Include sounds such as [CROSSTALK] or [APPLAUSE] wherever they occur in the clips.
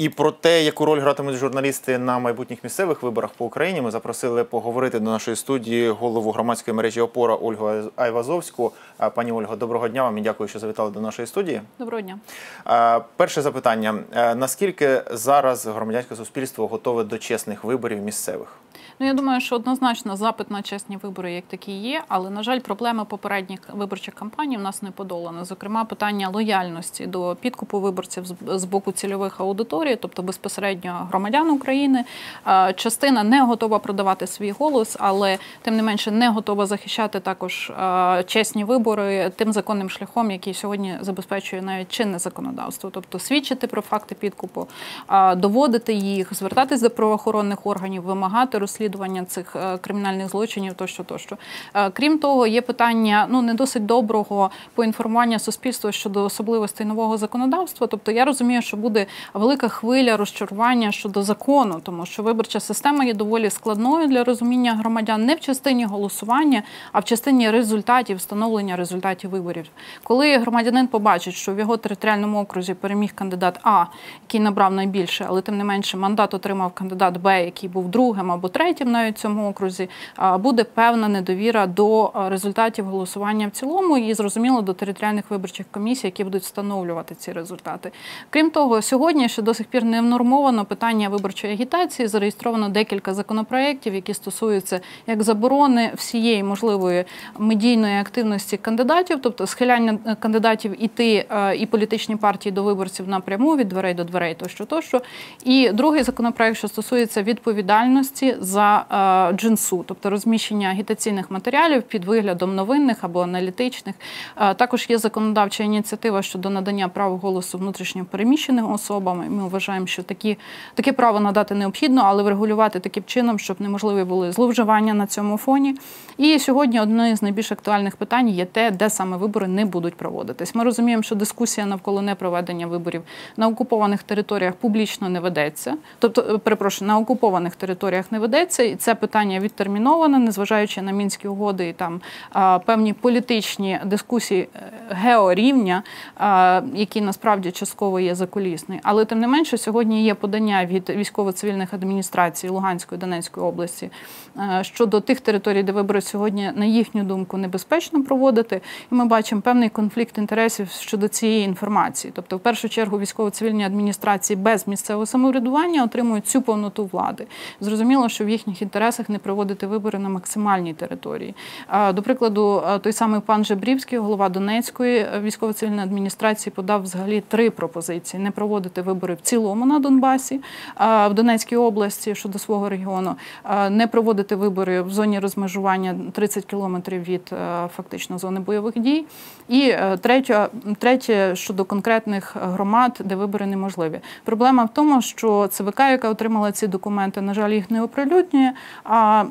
І про те, яку роль гратимуть журналісти на майбутніх місцевих виборах по Україні, ми запросили поговорити до нашої студії голову громадської мережі Опора Ольгу Айвазовську. Пані Ольго, доброго дня вам і дякую, що завітали до нашої студії. Доброго дня. Перше запитання: наскільки зараз громадянське суспільство готове до чесних виборів місцевих? Ну я думаю, що однозначно запит на чесні вибори як такі є, але на жаль, проблема попередніх виборчих кампаній в нас не подолана. Зокрема, питання лояльності до підкупу виборців з- боку цільових аудиторій, тобто безпосередньо громадян України. Частина не готова продавати свій голос, але тим не менше не готова захищати також чесні вибори тим законним шляхом, який сьогодні забезпечує навіть чинне законодавство, тобто свідчити про факти підкупу, доводити їх, звертатись до правоохоронних органів, вимагати розслідування цих е, кримінальних злочинів, тощо, тощо. Е, Крім того, є питання ну не досить доброго поінформування суспільства щодо особливостей нового законодавства. Тобто я розумію, що буде велика хвиля розчарування щодо закону, тому що виборча система є доволі складною для розуміння громадян не в частині голосування, а в частині результатів, встановлення результатів виборів. Коли громадянин побачить, що в його територіальному окрузі переміг кандидат А, який набрав найбільше, але тим не менше мандат отримав кандидат Б, який був другим або третім навіть цьому окрузі, буде певна недовіра до результатів голосування в цілому і зрозуміло до територіальних виборчих комісій, які будуть встановлювати ці результати. Крім того, сьогодні ще до сих пір не внормовано питання виборчої агітації. Зареєстровано декілька законопроєктів, які стосуються як заборони всієї можливої медійної активності кандидатів, тобто схиляння е, кандидатів іти е, і політичні партії до виборців напряму від дверей до дверей, тощо, тощо. І другий законопроект, що стосується відповідальності за е, джинсу, тобто розміщення агітаційних матеріалів під виглядом новинних або аналітичних. Е, Також є законодавча ініціатива щодо надання права голосу внутрішньо переміщеним особам. Ми вважаємо, що такі таке право надати необхідно, але врегулювати таким чином, щоб неможливі були зловживання на цьому фоні. І сьогодні одне з найбільш актуальних питань є те, де саме вибори не будуть проводитись. Ми розуміємо, що дискусія навколо непроведення виборів на окупованих територіях публічно не ведеться. Тобто, е, перепрошую, на окупованих територіях не ведеться, і це питання відтерміноване, незважаючи на мінські угоди і там певні політичні дискусії е, георівня, які насправді частково є закулісні. Але тим не менше, сьогодні є подання від військово-цивільних адміністрацій Луганської Донецької області е, щодо тих територій, де вибори сьогодні, на їхню думку, небезпечно проводити. І ми бачимо певний конфлікт інтересів щодо цієї інформації. Тобто, в першу чергу, військово-цивільні адміністрації без місцевого самоврядування отримують цю повноту влади. Зрозуміло, що в їхніх інтересах не проводити вибори на максимальній території. До прикладу, той самий пан Жебрівський, голова Донецької е, військово-цивільної адміністрації, подав взагалі три пропозиції: не проводити вибори в цілому на Донбасі, в Донецькій області щодо свого регіону, не проводити вибори в зоні розмежування 30 кілометрів від е, фактично зони бойових дій. І е, третє, третє щодо конкретних громад, де вибори неможливі. Проблема в тому, що ЦВК, яка отримала ці документи, на жаль, їх не оприлюднює. А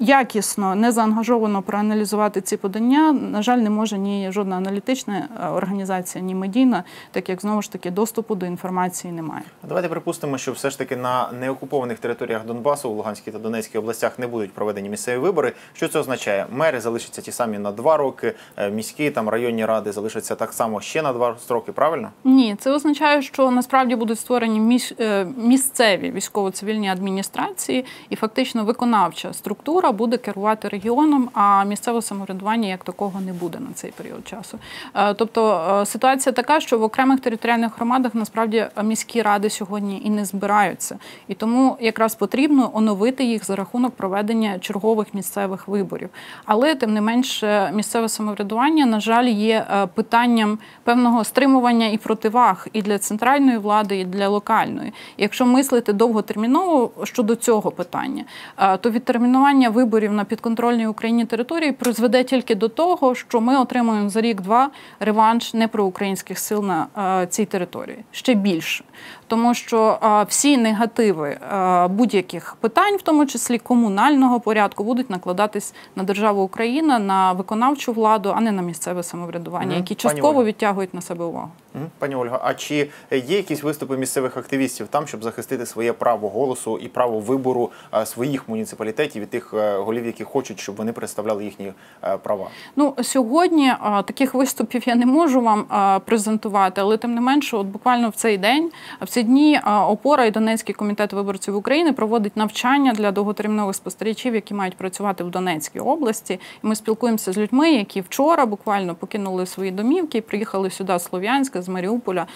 якісно, не заангажовано проаналізувати ці подання, на жаль, не може ні жодна аналітична е, організація, ні медійна, так як знову ж таки доступу до інформації немає. Давайте припустимо, що все ж таки на неокупованих територіях Донбасу у Луганській та Донецькій областях не будуть проведені місцеві вибори. Що це означає? Мери залишаться ті самі на два роки, е, міські там районні ради залишаться так само ще на два строки. Правильно? Ні, це означає, що насправді будуть створені міс- е, місцеві військово-цивільні адміністрації, і фактично виконавча структура буде керувати регіоном, а місцеве самоврядування як такого не буде на цей період часу. Е, Тобто е, ситуація така, що в окремих територіальних громадах насправді міські ради сьогодні і не збираються, і тому якраз потрібно оновити їх за рахунок проведення чергових місцевих виборів. Але тим не менше, місцеве самоврядування, на жаль, є е, питанням певного стримування і противаг і для центральної влади, і для локальної. Якщо мислити довготерміново щодо цього питання, е, то відтермінування виборів на підконтрольній Україні території призведе тільки до того, що ми отримуємо за рік-два реванш непроукраїнських сил на е, цій території ще більше, тому що е, всі негативи е, будь-яких питань, в тому числі комунального порядку, будуть накладатись на державу Україна, на виконавчу владу, а не на місцеве самоврядування, Мгм. які частково відтягують на себе увагу. Пані Ольга, а чи є якісь виступи місцевих активістів там, щоб захистити своє право голосу і право вибору е, своїх муніципалітетів і тих е, голів, які хочуть, щоб вони представляли їхні е, права? Ну сьогодні таких виступів я не можу вам презентувати, але тим не менше, от буквально в цей день, в ці дні опора і Донецький комітет виборців України проводить навчання для довготермінових спостерігачів, які мають працювати в Донецькій області. І ми спілкуємося з людьми, які вчора буквально покинули свої домівки і приїхали сюди з Слов'янська, з Маріуполя,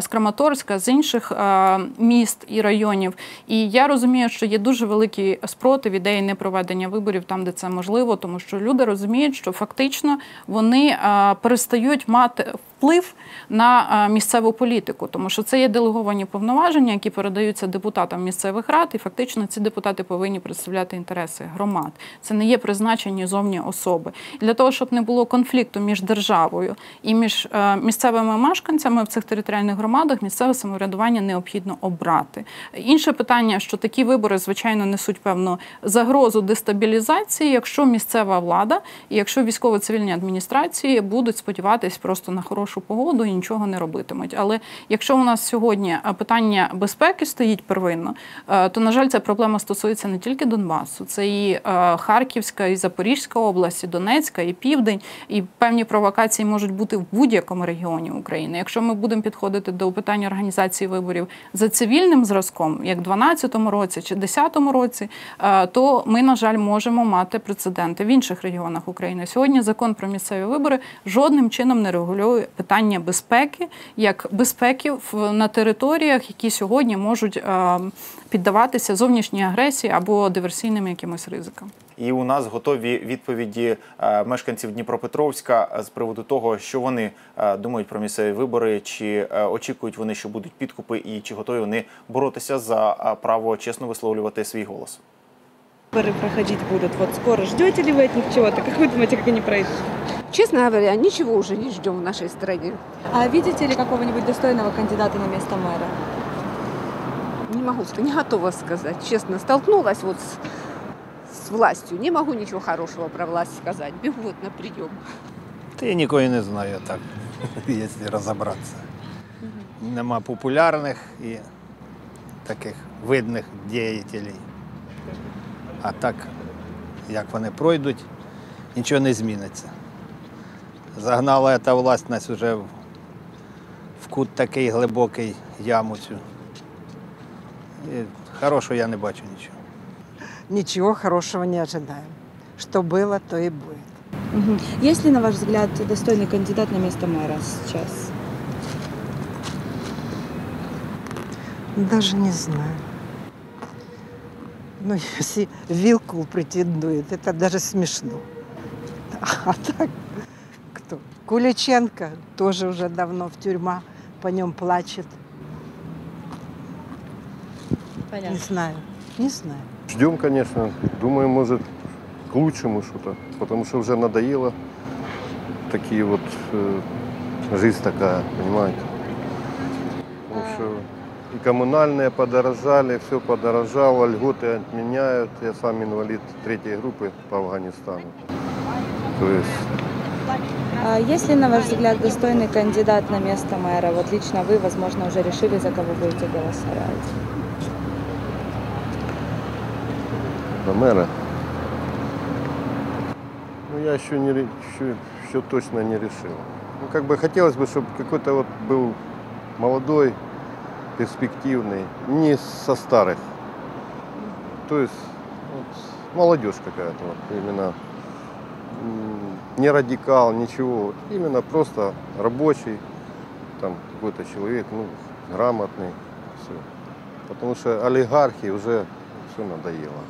з Краматорська, з інших міст і районів. І я розумію, що є дуже великий спротив ідеї непроведення виборів там, де це можливо, тому що люди розуміють, що фактично вони перестають мати вплив на місцеву політику, тому що це є делеговані повноваження, які передаються депутатам місцевих рад, і фактично ці депутати повинні представляти інтереси громад. Це не є призначені зовні особи. І для того, щоб не було конфлікту між державою і між е, місцевими мешканцями в цих територіальних громадах, місцеве самоврядування необхідно обрати. Інше питання, що такі вибори, звичайно, несуть певну загрозу дестабілізації, якщо місцева влада і якщо військово-цивільні адміністрації будуть сподіватись просто на хорошу погоду і нічого не робитимуть. Але якщо у нас сьогодні питання безпеки стоїть первинно, е, то на жаль, ця проблема стосується не тільки Донбасу, це і е, Харківська, і Запорізька область, і Донецька, і Південь, і певні провокації можуть бути в будь-якому регіоні України. Якщо ми будемо підходити до питання організації виборів за цивільним зразком, як в 2012 році чи 2010 році, е, то ми, на жаль, можемо мати прецеденти в інших регіонах України. Сьогодні закон про місцеві вибори жодним чином не регулює питання безпеки, як безпеки в- на територіях, які сьогодні можуть е, піддаватися зовнішній агресії або диверсійним якимось ризикам. І у нас готові відповіді е, мешканців Дніпропетровська е, з приводу того, що вони е, думають про місцеві вибори, чи е, очікують вони, що будуть підкупи, і чи готові вони боротися за е, право чесно висловлювати свій голос. Выборы проходить будут вот скоро. Ждете ли вы от них чего-то? Как вы думаете, как они пройдут? Честно говоря, ничего уже не ждем в нашей стране. А видите ли какого-нибудь достойного кандидата на место мэра? Не могу сказать, не готова сказать. Честно, столкнулась вот с, с властью. Не могу ничего хорошего про власть сказать. Бегу [LAUGHS] вот на прием. Та я нікого і не знаю так, [LAUGHS] якщо розібратися. Нема популярних і таких видних діятелів. А так, як вони пройдуть, нічого не зміниться. Загнала ця власть нас уже в, в кут такий глибокий яму цю. І хорошого я не бачу нічого. Ничего хорошего не ожидаем. Что было, то и будет. Есть ли, на ваш взгляд, достойный кандидат на место мэра сейчас? Даже не знаю. Ну, если Вилкул претендует, это даже смешно. [LAUGHS] А так? Куличенко тоже уже давно в тюрьма, по нем плачет. Не знаю, не знаю. Ждем, конечно. Думаю, может, к лучшему что-то. Потому что уже надоело. Такие вот... э, жизнь такая, понимаете? Потому что и коммунальные подорожали, все подорожало, льготы отменяют. Я сам инвалид третьей группы по Афганистану. То есть есть ли, на ваш взгляд, достойный кандидат на место мэра? Вот лично вы, возможно, уже решили, за кого будете голосовать. на мэра. Ну, я еще, не, еще, еще точно не решил. Ну, как бы хотелось бы, чтобы какой-то вот был молодой, перспективный, не со старых. То есть вот, молодежь какая-то, вот, именно не радикал, ничего. Именно просто рабочий, там какой-то человек, ну, грамотный, все. Потому что олигархи уже все надоело.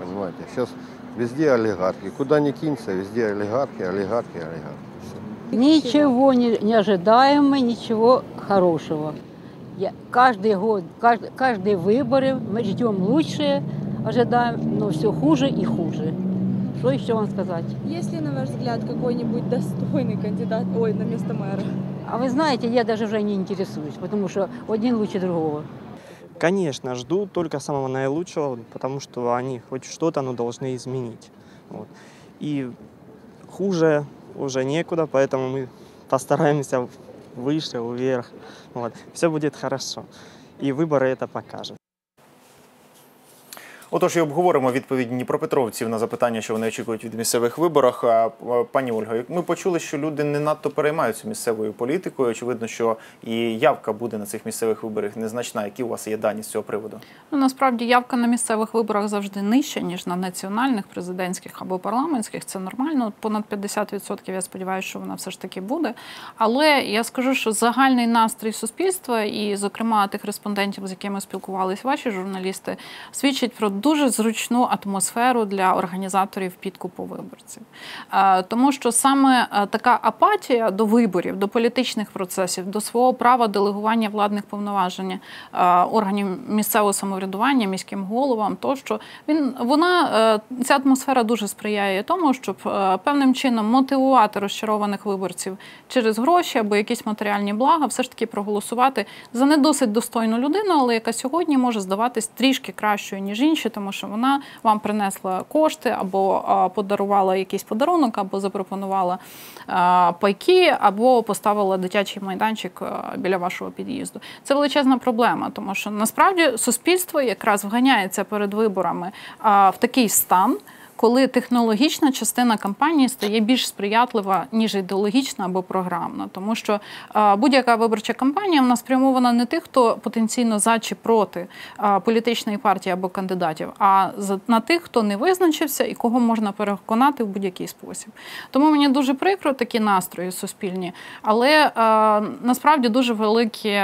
Понимаете? Сейчас везде олигархи. Куда ни кинься, везде олигархи, олигархи, олигархи. Всё. Ничего не, не ожидаем мы, ничего хорошего. Я, каждый год, каждый, каждые выборы мы ждем лучшее, ожидаем, но все хуже и хуже. Что еще вам сказать? Есть ли, на ваш взгляд, какой-нибудь достойный кандидат ой, на место мэра? А вы знаете, я даже уже не интересуюсь, потому что один лучше другого. Конечно, жду только самого наилучшего, потому что они хоть что-то, но должны изменить. Вот. И хуже уже некуда, поэтому мы постараемся выше, вверх. Вот. Все будет хорошо. И выборы это покажут. Отож, і обговоримо відповідь дніпропетровців на запитання, що вони очікують від місцевих виборах. Пані Ольго, як ми почули, що люди не надто переймаються місцевою політикою. Очевидно, що і явка буде на цих місцевих виборах незначна. Які у вас є дані з цього приводу? Ну, насправді явка на місцевих виборах завжди нижча, ніж на національних, президентських або парламентських. Це нормально. Понад 50% я сподіваюся, що вона все ж таки буде. Але я скажу, що загальний настрій суспільства, і, зокрема, тих респондентів, з якими спілкувалися ваші журналісти, свідчить про дуже зручну атмосферу для організаторів підкупу виборців. Е, Тому що саме е, така апатія до виборів, до політичних процесів, до свого права делегування владних повноважень е, органів місцевого самоврядування, міським головам, тощо він вона ця атмосфера дуже сприяє тому, щоб певним чином мотивувати розчарованих виборців через гроші або якісь матеріальні блага, все ж таки проголосувати за не досить достойну людину, але яка сьогодні може здаватись трішки кращою ніж інші, тому що вона вам принесла кошти або подарувала якийсь подарунок, або запропонувала пайки, або поставила дитячий майданчик біля вашого під'їзду. Це величезна проблема, тому що насправді суспільство якраз вганяється перед виборами в такий стан. Коли технологічна частина кампанії стає більш сприятлива, ніж ідеологічна або програмна, тому що а, будь-яка виборча кампанія вона спрямована не тих, хто потенційно за чи проти а, політичної партії або кандидатів, а на тих, хто не визначився і кого можна переконати в будь-який спосіб. Тому мені дуже прикро такі настрої суспільні, але а, насправді дуже великі,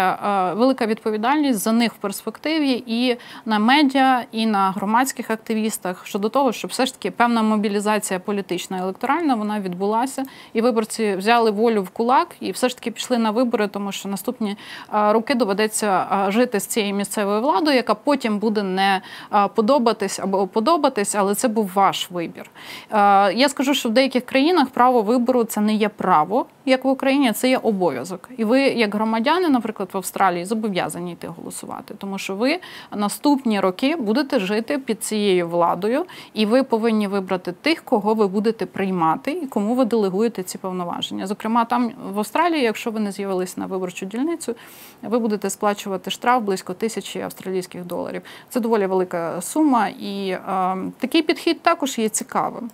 велика відповідальність за них в перспективі і на медіа, і на громадських активістах щодо того, щоб все ж таки певна мобілізація політична електоральна вона відбулася, і виборці взяли волю в кулак і все ж таки пішли на вибори, тому що наступні роки доведеться жити з цією місцевою владою, яка потім буде не подобатись або подобатись, але це був ваш вибір. Е, Я скажу, що в деяких країнах право вибору це не є право, як в Україні, це є обов'язок. І ви, як громадяни, наприклад, в Австралії, зобов'язані йти голосувати, тому що ви наступні роки будете жити під цією владою, і ви повинні вибрати тих, кого ви будете приймати і кому ви делегуєте ці повноваження. Зокрема, там в Австралії, якщо ви не з'явилися на виборчу дільницю, ви будете сплачувати штраф близько тисячі австралійських доларів. Це доволі велика сума, і е, такий підхід також є цікавим.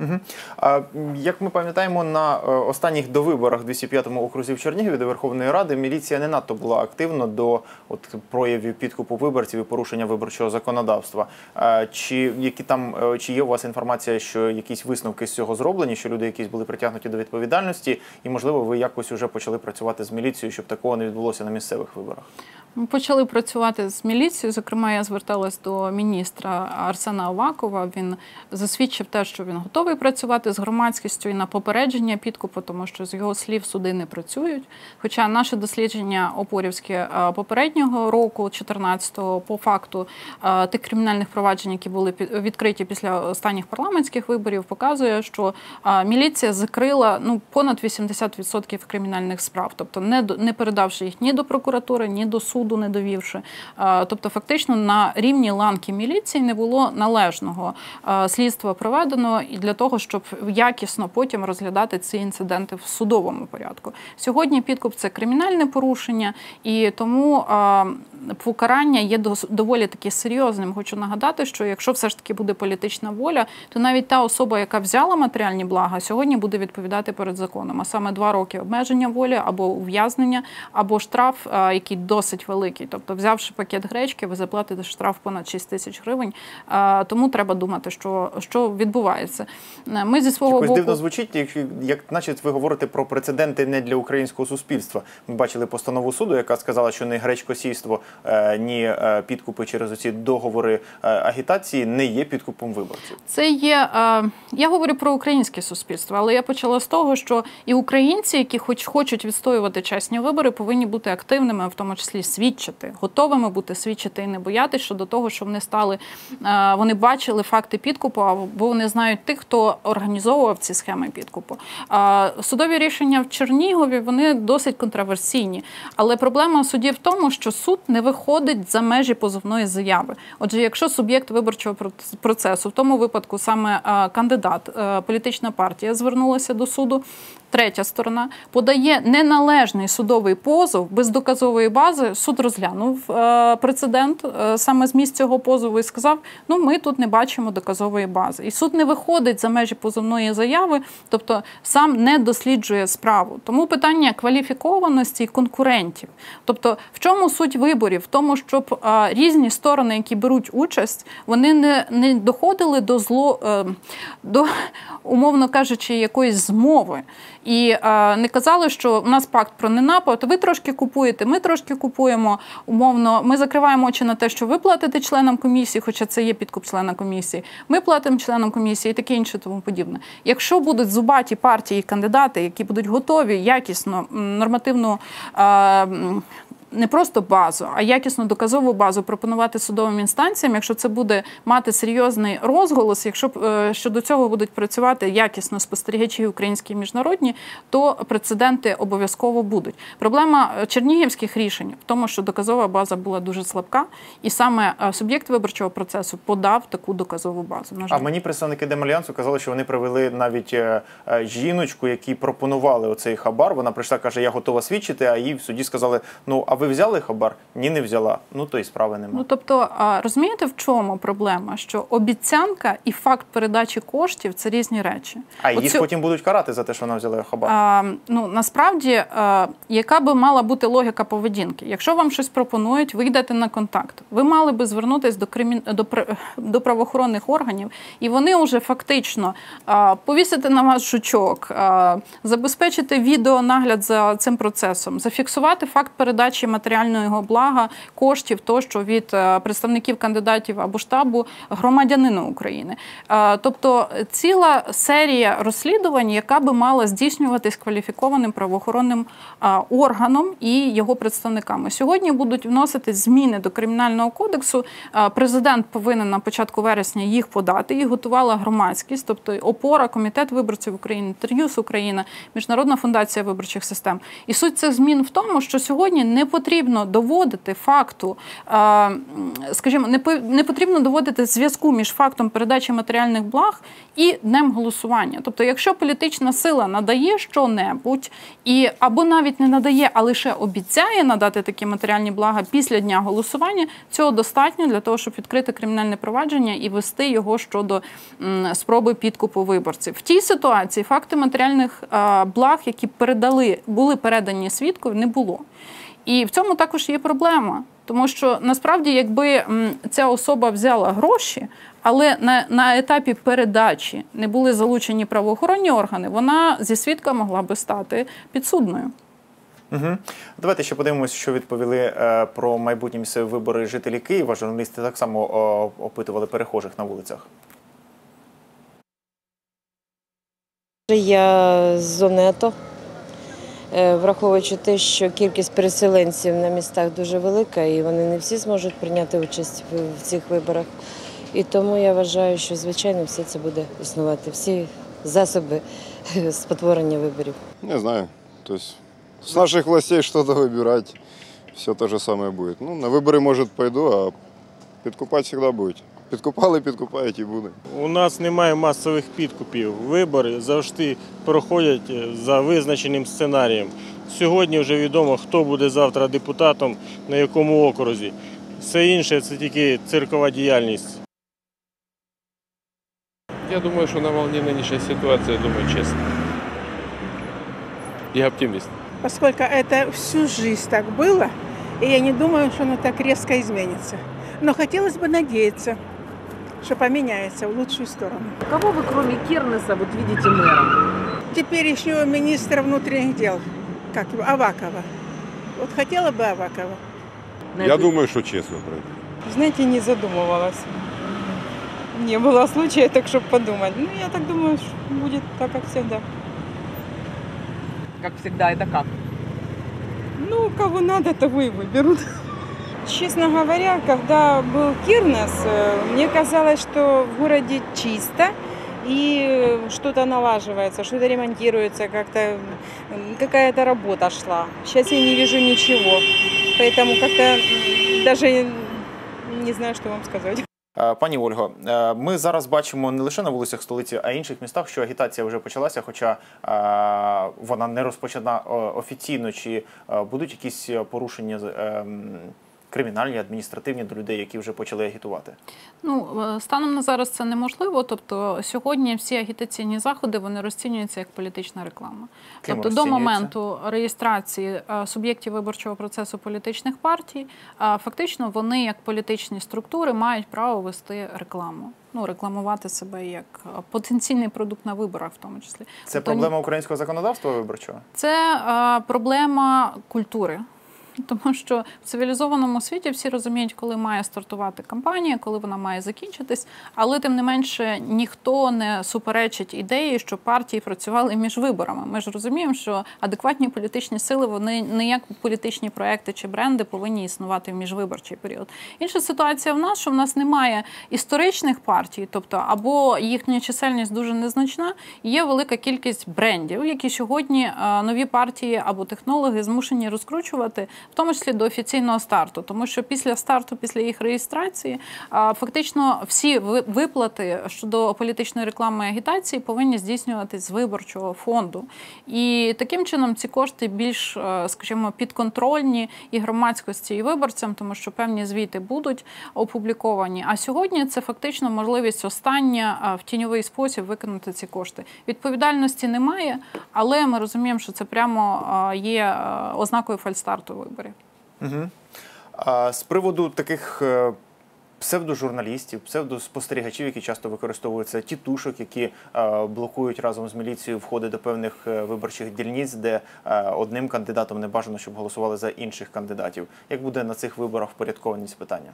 Угу. А, як ми пам'ятаємо, на е, останніх довиборах в 205-му окрузі в Чернігові до Верховної Ради міліція не надто була активна до от, проявів підкупу виборців і порушення виборчого законодавства. А, чи які там е, чи є у вас інформація, що якісь висновки з цього зроблені, що люди якісь були притягнуті до відповідальності, і можливо ви якось уже почали працювати з міліцією, щоб такого не відбулося на місцевих виборах? Ми почали працювати з міліцією. Зокрема, я зверталась до міністра Арсена Авакова. Він засвідчив те, що він готовий працювати з громадськістю і на попередження підкупу, тому що з його слів суди не працюють. Хоча наше дослідження опорівське е, попереднього року, 14-го, по факту е, тих кримінальних проваджень, які були відкриті після останніх парламентських виборів, показує, що е, міліція закрила ну понад 80% кримінальних справ, тобто не не передавши їх ні до прокуратури, ні до суду, не довівши. Тобто, фактично на рівні ланки міліції не було належного слідства проведено і для того, щоб якісно потім розглядати ці інциденти в судовому порядку. Сьогодні підкуп це кримінальне порушення, і тому покарання є доволі таки серйозним. Хочу нагадати, що якщо все ж таки буде політична воля, то навіть та особа, яка взяла матеріальні блага, сьогодні буде відповідати перед законом. А саме два роки обмеження волі або ув'язнення, або штраф, який досить великий. Тобто, взявши пакет гречки, ви заплатите штраф понад 6 тисяч гривень. Тому треба думати, що, що відбувається. Е, Ми зі свого Якось боку дивно звучить, як, як значить ви говорите про прецеденти не для українського суспільства. Ми бачили постанову суду, яка сказала, що не гречкосійство, ні е, підкупи через оці договори е, агітації не є підкупом виборців. Це є. Е, я говорю про українське суспільство, але я почала з того, що і українці, які хоч хочуть відстоювати чесні вибори, повинні бути активними, в тому числі свідчити, готовими бути свідчити і не боятися щодо того, що вони стали, е, вони бачили факти підкупу, або вони знають тих, хто організовував ці схеми підкупу. Е, судові рішення в Чернігові вони досить контроверсійні, але проблема судді в тому, що суд не не виходить за межі позовної заяви. Отже, якщо суб'єкт виборчого процесу, в тому випадку саме е, кандидат, е, політична партія звернулася до суду. Третя сторона подає неналежний судовий позов без доказової бази. Суд розглянув е, прецедент саме з місць цього позову і сказав: ну ми тут не бачимо доказової бази. І суд не виходить за межі позовної заяви, тобто сам не досліджує справу. Тому питання кваліфікованості і конкурентів. Тобто, в чому суть виборів? В тому, щоб е, різні сторони, які беруть участь, вони не, не доходили до зло е, до, умовно кажучи, якоїсь змови. І е, не казали, що у нас пакт про ненапад, ви трошки купуєте, ми трошки купуємо. Умовно, ми закриваємо очі на те, що ви платите членам комісії, хоча це є підкуп члена комісії. Ми платимо членам комісії і таке інше, тому подібне. Якщо будуть зубаті партії і кандидати, які будуть готові якісно нормативну. Е, не просто базу, а якісну доказову базу пропонувати судовим інстанціям, якщо це буде мати серйозний розголос, якщо е, щодо цього будуть працювати якісно спостерігачі українські і міжнародні, то прецеденти обов'язково будуть. Проблема е, чернігівських рішень в тому, що доказова база була дуже слабка, і саме е, суб'єкт виборчого процесу подав таку доказову базу. На жаль. А мені представники Демальянсу казали, що вони привели навіть жіночку, якій пропонували оцей хабар. Вона прийшла, каже, я готова свідчити. А їй в суді сказали: ну а ви взяли хабар? Ні, не взяла. Ну то і справи нема. Ну тобто, розумієте, в чому проблема? Що обіцянка і факт передачі коштів це різні речі. а їх потім будуть карати за те, що вона взяла хабар. А, ну насправді, а, яка би мала бути логіка поведінки? Якщо вам щось пропонують, ви йдете на контакт. Ви мали би звернутися до кримін... до, [LAUGHS] до правоохоронних органів, і вони вже фактично а, повісити на вас жучок, а, забезпечити відеонагляд за цим процесом, зафіксувати факт передачі матеріального блага, коштів тощо від е, представників кандидатів або штабу громадянина України. Е, Тобто ціла серія розслідувань, яка би мала здійснюватись кваліфікованим правоохоронним е, органом і його представниками. Сьогодні будуть вносити зміни до кримінального кодексу. Президент повинен на початку вересня їх подати. Їх готувала громадськість, тобто опора, комітет виборців України, Інтер'юз Україна, Міжнародна фундація виборчих систем. І суть цих змін в тому, що сьогодні не потрібно доводити факту, скажімо, не по- не потрібно доводити зв'язку між фактом передачі матеріальних благ і днем голосування. Тобто, якщо політична сила надає що-небудь, і або навіть не надає, а лише обіцяє надати такі матеріальні блага після дня голосування, цього достатньо для того, щоб відкрити кримінальне провадження і вести його щодо спроби підкупу виборців. В тій ситуації факти матеріальних благ, які передали, були передані свідкові, не було. І в цьому також є проблема. Тому що насправді, якби ця особа взяла гроші, але на, на етапі передачі не були залучені правоохоронні органи, вона зі свідка могла би стати підсудною. Угу. Давайте ще подивимося, що відповіли е, про майбутні місцеві вибори жителі Києва. Журналісти так само о, опитували перехожих на вулицях. Я з зони АТО, Е, враховуючи те, що кількість переселенців на містах дуже велика, і вони не всі зможуть прийняти участь в в цих виборах. І тому я вважаю, що звичайно все це буде існувати, всі засоби [LAUGHS] спотворення виборів. Не знаю. То есть с наших властей что-то выбирать, все то же самое будет. Ну, на выборы, может, пойду, а підкупати всегда будуть. Підкупали, підкупають і буде. У нас немає масових підкупів. Вибори завжди проходять е, за визначеним сценарієм. Сьогодні вже відомо, хто буде завтра депутатом, на якому окрузі. Все інше це тільки циркова діяльність. Я думаю, что на волне нынешней ситуации, я думаю, честно. Я оптимист. поскольку это всю жизнь так было, и я не думаю, что оно так резко изменится. Но хотелось бы надеяться, Что поменяется в лучшую сторону. Кого вы, кроме Кирнеса, вот видите мэром? Теперь еще министра внутренних дел, как его, Авакова. Вот хотела бы Авакова. Я думаю, что честно пройдет. Знаете, не задумывалась. Не было случая, так чтобы подумать. Ну, я так думаю, что будет так, как всегда. Как всегда, это как? Ну, кого надо, того и выберут. Честно говоря, когда был Кирнес, э, мне казалось, что в городе чисто и что-то налаживается, что-то ремонтируется, как-то м, какая-то работа шла. Сейчас я не вижу ничего. Поэтому как-то м, даже не знаю, что вам сказать. Е, Пані Ольго, е, ми зараз бачимо не лише на вулицях столиці, а й інших містах, що агітація вже почалася, хоча е, вона не розпочата е, офіційно. Чи е, будуть якісь порушення з- е, м, кримінальні, адміністративні до людей, які вже почали агітувати? Ну е, станом на зараз це неможливо. Тобто сьогодні всі агітаційні заходи вони розцінюються як політична реклама. Ким тобто до моменту реєстрації е, суб'єктів виборчого процесу політичних партій, е, фактично вони як політичні структури мають право вести рекламу. Ну, рекламувати себе як потенційний продукт на виборах, в тому числі. Це Тобто, проблема українського законодавства виборчого? це е, проблема культури. Тому що в цивілізованому світі всі розуміють, коли має стартувати кампанія, коли вона має закінчитись, але тим не менше ніхто не суперечить ідеї, що партії працювали між виборами. Ми ж розуміємо, що адекватні політичні сили вони не як політичні проекти чи бренди повинні існувати в міжвиборчий період. Інша ситуація в нас, що в нас немає історичних партій, тобто або їхня чисельність дуже незначна, є велика кількість брендів, які сьогодні е, нові партії або технологи змушені розкручувати, в тому числі до офіційного старту, тому що після старту, після їх реєстрації, фактично всі виплати щодо політичної реклами і агітації повинні здійснюватись з виборчого фонду. І таким чином ці кошти більш, е, скажімо, підконтрольні і громадськості, і виборцям, тому що певні звіти будуть опубліковані. А сьогодні це фактично можливість остання е, в тіньовий спосіб виконати ці кошти. Відповідальності немає, але ми розуміємо, що це прямо е, є ознакою фальстарту виборів. Угу. А з приводу таких е, псевдожурналістів, псевдоспостерігачів, які часто використовуються тітушок, які е, блокують разом з міліцією входи до певних е, виборчих дільниць, де е, одним кандидатом не бажано, щоб голосували за інших кандидатів. Як буде на цих виборах впорядкованість питання?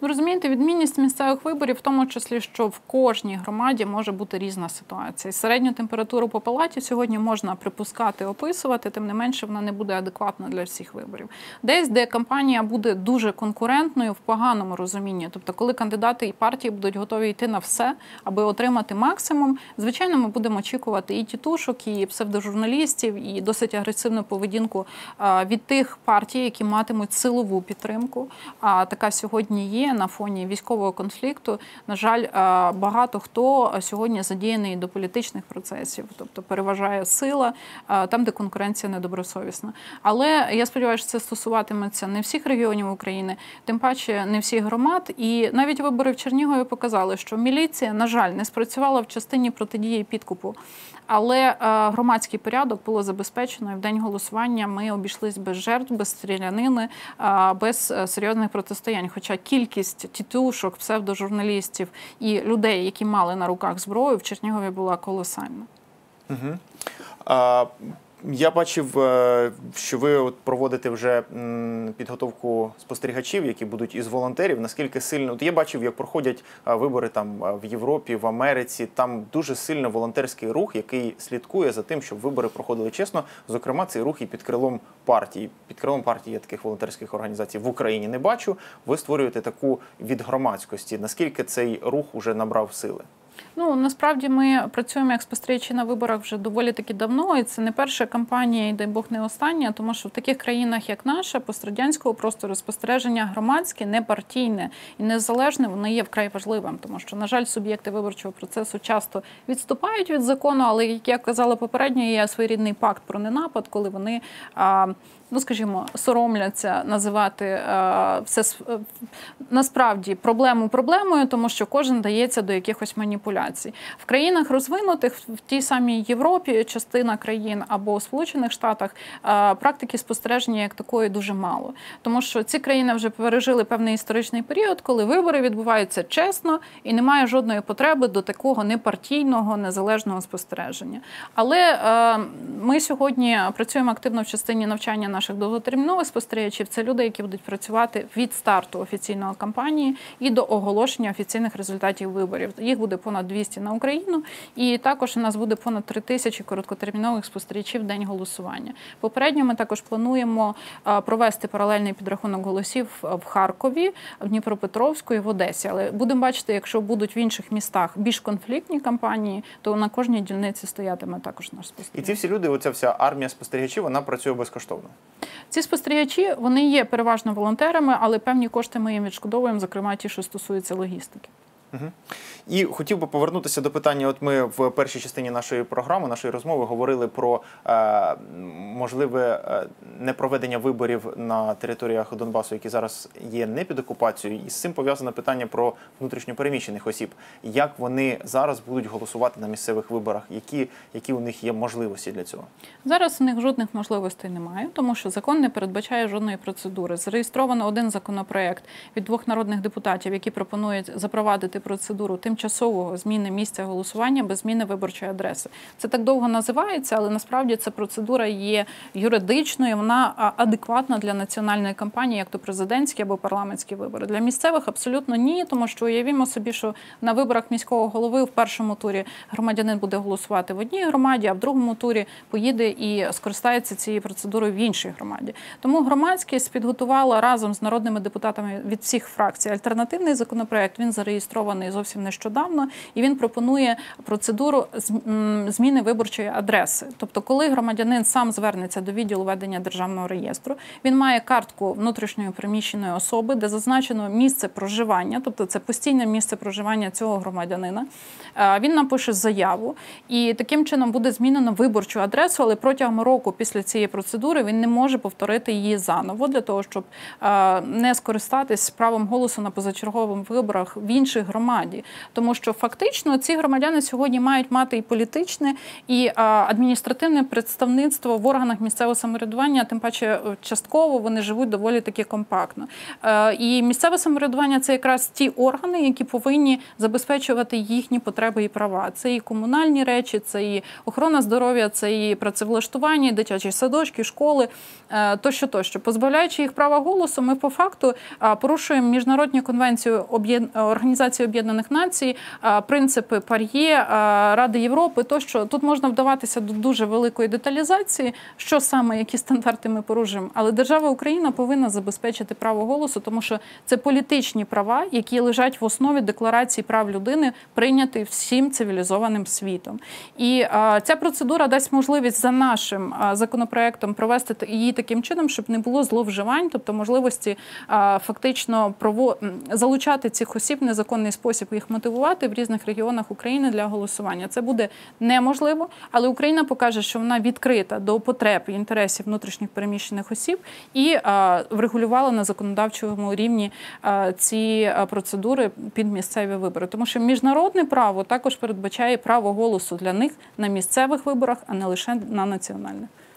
Ну розумієте, відмінність місцевих виборів, в тому числі, що в кожній громаді може бути різна ситуація. Середню температуру по палаті сьогодні можна припускати, описувати, тим не менше вона не буде адекватна для всіх виборів. Десь, де кампанія буде дуже конкурентною в поганому розумінні, тобто, коли кандидати і партії будуть готові йти на все, аби отримати максимум, звичайно, ми будемо очікувати і тітушок, і псевдожурналістів, і досить агресивну поведінку від тих партій, які матимуть силову підтримку. А така сьогодні є на фоні військового конфлікту. На жаль, багато хто сьогодні задіяний до політичних процесів, тобто переважає сила там, де конкуренція недобросовісна. Але я сподіваюся, що це стосуватиметься не всіх регіонів України, тим паче не всіх громад. І навіть вибори в Чернігові показали, що міліція, на жаль, не спрацювала в частині протидії підкупу. Але е, громадський порядок було забезпечено і в день голосування. Ми обійшлись без жертв, без стрілянини, е, без е, серйозних протистоянь. Хоча кількість тітушок, псевдожурналістів і людей, які мали на руках зброю, в Чернігові була колосальна. Угу. А, я бачив, е, що ви от проводите вже підготовку спостерігачів, які будуть із волонтерів. Наскільки сильно от я бачив, як проходять е, вибори там е, в Європі, в Америці. Там дуже сильно волонтерський рух, який слідкує за тим, щоб вибори проходили чесно. Зокрема, цей рух і під крилом партії. Під крилом партії я таких волонтерських організацій в Україні не бачу. Ви створюєте таку від громадськості. Наскільки цей рух уже набрав сили? Ну насправді ми працюємо як спостерігачі на виборах вже доволі таки давно, і це не перша кампанія, і дай Бог не остання, тому що в таких країнах, як наша, пострадянського простору спостереження громадське, непартійне і незалежне, воно є вкрай важливим, тому що, на жаль, суб'єкти виборчого процесу часто відступають від закону, але як я казала попередньо, є своєрідний пакт про ненапад, коли вони. А, Ну, скажімо, соромляться називати е, все е, насправді проблему проблемою, тому що кожен дається до якихось маніпуляцій. В країнах розвинутих, в тій самій Європі, частина країн або у Сполучених Штатах е, практики спостереження як такої дуже мало. Тому що ці країни вже пережили певний історичний період, коли вибори відбуваються чесно і немає жодної потреби до такого непартійного, незалежного спостереження. Але ми сьогодні працюємо активно в частині навчання наших довготермінових спостерігачів. Це люди, які будуть працювати від старту офіційної кампанії і до оголошення офіційних результатів виборів. Їх буде понад 200 на Україну, і також у нас буде понад 3 тисячі короткотермінових спостерігачів в день голосування. Попередньо ми також плануємо провести паралельний підрахунок голосів в Харкові, в Дніпропетровську і в Одесі. Але будемо бачити, якщо будуть в інших містах більш конфліктні кампанії, то на кожній дільниці стоятиме також наш І ці всі люди, оця вся армія спостерігачів, вона працює безкоштовно. Ці спостерігачі вони є переважно волонтерами, але певні кошти ми їм відшкодовуємо, зокрема ті, що стосуються логістики. І хотів би повернутися до питання. От ми в першій частині нашої програми, нашої розмови, говорили про е, можливе е, непроведення виборів на територіях Донбасу, які зараз є не під окупацією. І з цим пов'язане питання про внутрішньопереміщених осіб. Як вони зараз будуть голосувати на місцевих виборах? Які, які у них є можливості для цього? Зараз у них жодних можливостей немає, тому що закон не передбачає жодної процедури. Зареєстровано один законопроект від двох народних депутатів, які пропонують запровадити процедуру тимчасового зміни місця голосування без зміни виборчої адреси. Це так довго називається, але насправді ця процедура є юридичною. Вона адекватна для національної кампанії, як то президентські або парламентські вибори. Для місцевих абсолютно ні, тому що уявімо собі, що на виборах міського голови в першому турі громадянин буде голосувати в одній громаді, а в другому турі поїде і скористається цією процедурою в іншій громаді. Тому громадськість підготувала разом з народними депутатами від всіх фракцій альтернативний законопроект. Він зареєстрований зовсім нещодавно, і він пропонує процедуру зміни виборчої адреси. Тобто, коли громадянин сам звернеться до відділу ведення державного реєстру, він має картку внутрішньої приміщеної особи, де зазначено місце проживання, тобто це постійне місце проживання цього громадянина. Він напише заяву, і таким чином буде змінено виборчу адресу, але протягом року після цієї процедури він не може повторити її заново для того, щоб не скористатись правом голосу на позачергових виборах в іншій громаді, тому що фактично ці громадяни сьогодні мають мати і політичне, і адміністративне представництво в органах місцевого самоврядування, тим паче е, частково вони живуть доволі таки компактно. Е, І місцеве самоврядування це якраз ті органи, які повинні забезпечувати їхні потреби і права. Це і комунальні речі, це і охорона здоров'я, це і працевлаштування, і дитячі садочки, школи е, тощо, тощо. Позбавляючи їх права голосу, ми по факту порушуємо міжнародні конвенції об'єд- Організації Об'єднаних Націй, принципи Пар'є, Ради Європи. Тощо тут можна вдаватися до дуже великої деталізації, що саме які стандарти ми порушуємо. Але держава Україна повинна забезпечити право голосу, тому що це політичні права, які лежать в основі декларації прав людини, прийняті всім цивілізованим світом. І ця процедура дасть можливість за нашим законопроектом провести її таким чином, щоб не було зловживань, тобто можливості фактично залучати цих осіб незаконний спосіб, їх мотивувати в різних регіонах України для голосування. Це буде неможливо, але Україна покаже, що вона відкрита до потреб і інтересів внутрішніх переміщених осіб і е, врегулювала на законодавчому рівні е, ці е, процедури під місцеві вибори. Тому що міжнародне право також передбачає право голосу для них на місцевих виборах, а не лише на національних.